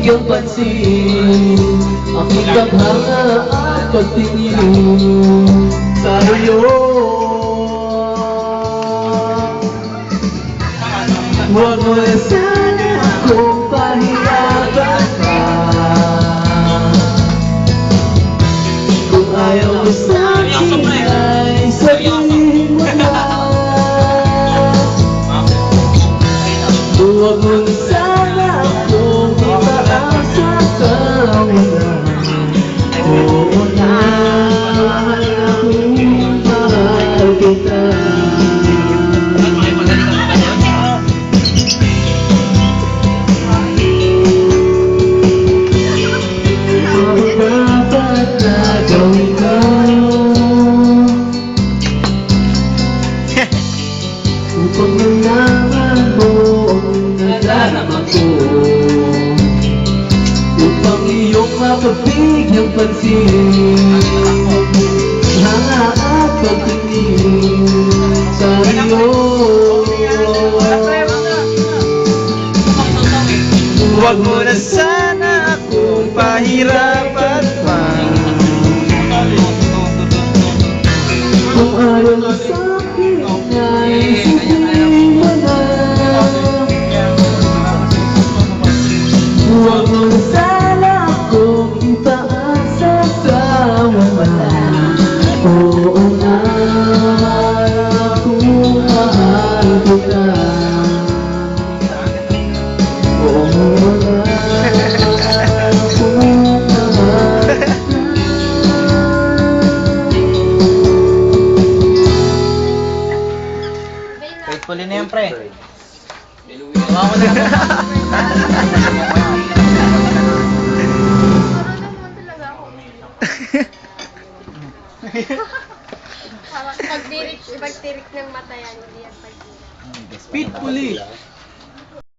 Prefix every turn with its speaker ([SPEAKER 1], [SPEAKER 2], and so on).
[SPEAKER 1] bigyang pansin. Aking tadhana at pagtingin sa iyo. Huwag mo na sana akong pahirapan pa Kung ayaw mo sa'kin ay sabihin mo na. Huwag mo na sana Upang malaman mo ang ko. Upang iyong mapabigyang pansin. Hanga at sa iyo.
[SPEAKER 2] Huwag mo na sana akong pahirapan Faithfully na yan, pre. Gawa mo na yan.
[SPEAKER 3] Marunong mo talaga ako. Parang pagdirik, ng mata yan, hindi yan pagdirik.
[SPEAKER 1] Speedfully.